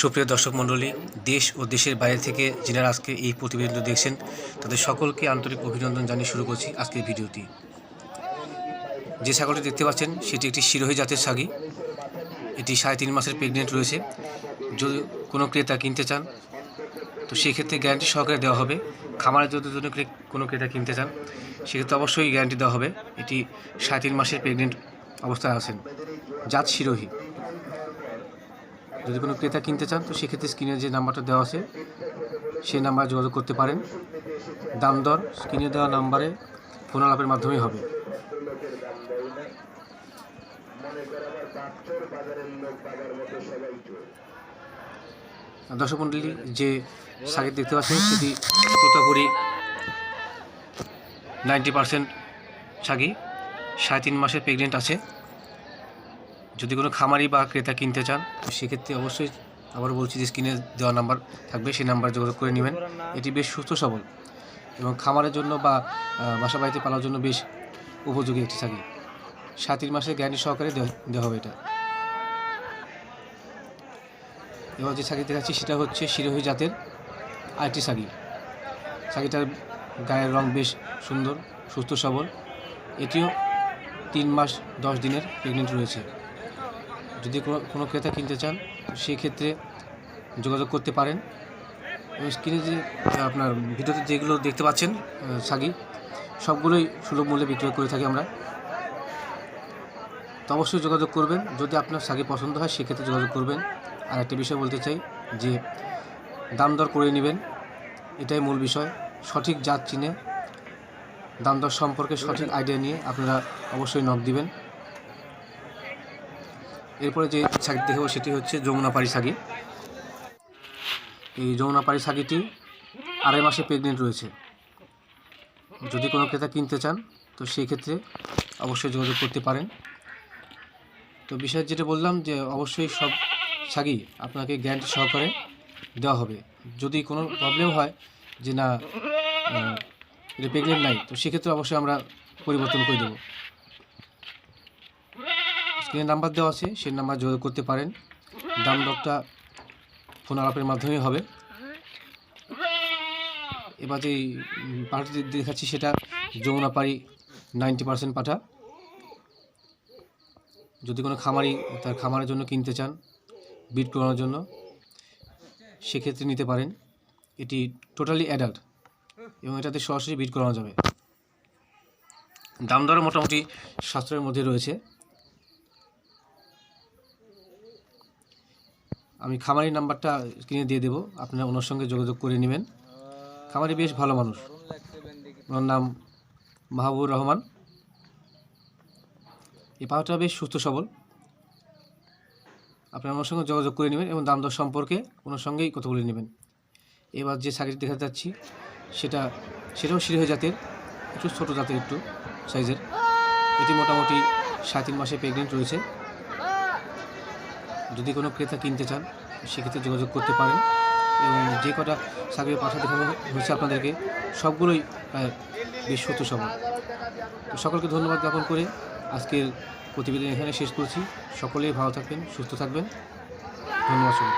সুপ্রিয় দর্শক মণ্ডলী, দেশ ও দেশের বাইরে থেকে যিনারা আজকে এই প্রতিবেদন দেখছেন, তাদের সকলকে আন্তরিক অভিনন্দন জানিয়ে শুরু করছি আজকের ভিডিওটি। যে ছাগলটি দেখতে পাচ্ছেন, সেটি একটি শিরোহী জাতের ছাগি এটি সাড়ে তিন মাসের প্রেগনেন্ট রয়েছে। যদি কোনো ক্রেতা কিনতে চান, তো সেক্ষেত্রে গ্যারান্টি সহকারে দেওয়া হবে। খামারের যদি কোনো ক্রেতা কিনতে চান, সেক্ষেত্রে অবশ্যই গ্যারান্টি দেওয়া হবে। এটি সাড়ে তিন মাসের প্রেগনেন্ট অবস্থায় আছেন। জাত শিরোহী। যদি কোনো ক্রেতা কিনতে চান, তো সেক্ষেত্রে স্ক্রিনে যে নাম্বারটা দেওয়া আছে, সেই নাম্বারে যোগাযোগ করতে পারেন। দাম দর স্ক্রিনে দেওয়া নাম্বারে ফোন আলাপের মাধ্যমেই হবে। দর্শক মণ্ডলী যে সাইট দেখতে পাচ্ছেন, সেটি তোতাপুরি নাইনটি পার্সেন্ট ছাগি সাড়ে তিন মাসের প্রেগনেন্ট আছে। যদি কোনো খামারি বা ক্রেতা কিনতে চান সেক্ষেত্রে অবশ্যই আবার বলছি যে স্ক্রিনে দেওয়া নাম্বার থাকবে, সেই নাম্বার যোগাযোগ করে নেবেন। এটি বেশ সুস্থ, সবল এবং খামারের জন্য বা বাসা বাড়িতে পালার জন্য বেশ উপযোগী একটি ছাগি সাত তিন মাসের গ্যারান্টি সহকারে দেওয়া- দেওয়া হবে এটা। এবার যে ছাগি দেখাচ্ছি, সেটা হচ্ছে শিরোহী জাতের আরেকটি ছাগি ছাগিটার গায়ের রং বেশ সুন্দর, সুস্থ, সবল। এটিও তিন মাস দশ দিনের প্রেগনেন্ট রয়েছে। যদি কোনো ক্রেতা কিনতে চান তো সেই ক্ষেত্রে যোগাযোগ করতে পারেন। স্ক্রিনে যে, আপনার ভিডিওতে যেগুলো দেখতে পাচ্ছেন ছাগি সবগুলোই সুলভ মূল্যে বিক্রয় করে থাকি আমরা। তো অবশ্যই যোগাযোগ করবেন। যদি আপনার ছাগি পছন্দ হয়, সেক্ষেত্রে যোগাযোগ করবেন। আর একটা বিষয় বলতে চাই যে, দাম দর করে নেবেন। এটাই মূল বিষয়। সঠিক জাত চিনে, দাম দর সম্পর্কে সঠিক আইডিয়া নিয়ে আপনারা অবশ্যই নক দিবেন। এরপরে যে ছাগি দেখব সেটি হচ্ছে যমুনাপাড়ি ছাগি এই যমুনাপাড়ি ছাগিটি আড়াই মাসে প্রেগনেন্ট রয়েছে। যদি কোনো ক্রেতা কিনতে চান, তো সেই ক্ষেত্রে অবশ্যই যোগাযোগ করতে পারেন। তো বিষয় যেটা বললাম যে অবশ্যই সব ছাগি আপনাকে গ্যারান্টি সহকারে দেওয়া হবে। যদি কোনো প্রবলেম হয় যে না এটা প্রেগনেন্ট নাই, তো সেক্ষেত্রে অবশ্যই আমরা পরিবর্তন করে দেবো। স্ক্রিনে নাম্বার দেওয়া আছে, সেই নাম্বার যোগাযোগ করতে পারেন। দাম দরটা ফোন আলাপের মাধ্যমে হবে। এবার যে পাঠাটি দেখাচ্ছি সেটা যমুনাপাড়ি নাইনটি পার্সেন্ট পাঠা। যদি কোনো খামারি তার খামারের জন্য কিনতে চান, বিট করানোর জন্য, সেক্ষেত্রে নিতে পারেন। এটি টোটালি অ্যাডাল্ট এবং এটাতে সরাসরি বিট করানো যাবে। দাম দরও মোটামুটি সাশ্রয়ের মধ্যে রয়েছে। আমি খামারি নাম্বারটা কিনে দিয়ে দেবো। আপনারা ওনার সঙ্গে যোগাযোগ করে নেবেন। খামারি বেশ ভালো মানুষ। ওনার নাম মাহবুবুর রহমান। এই পাহাড়টা বেশ সুস্থ সবল। আপনারা ওনার সঙ্গে যোগাযোগ করে নেবেন এবং দাম দর সম্পর্কে ওনার সঙ্গেই কথা বলে নেবেন। এবার যে শাড়িটি দেখাতে যাচ্ছি, সেটা, সেটাও শিরোহী জাতের, একটু ছোটো জাতের একটু সাইজের। এটি মোটামুটি সাড়ে তিন মাসে প্রেগনেন্ট রয়েছে। যদি কোনো ক্রেতা কিনতে চান, সেক্ষেত্রে যোগাযোগ করতে পারেন এবং যে কটা সাগরে পাঠা দেখানো হয়েছে আপনাদেরকে, সবগুলোই বেশ সত্য সবল তো সকলকে ধন্যবাদ জ্ঞাপন করে আজকের প্রতিবেদন এখানে শেষ করছি। সকলেই ভালো থাকবেন, সুস্থ থাকবেন। ধন্যবাদ সবাই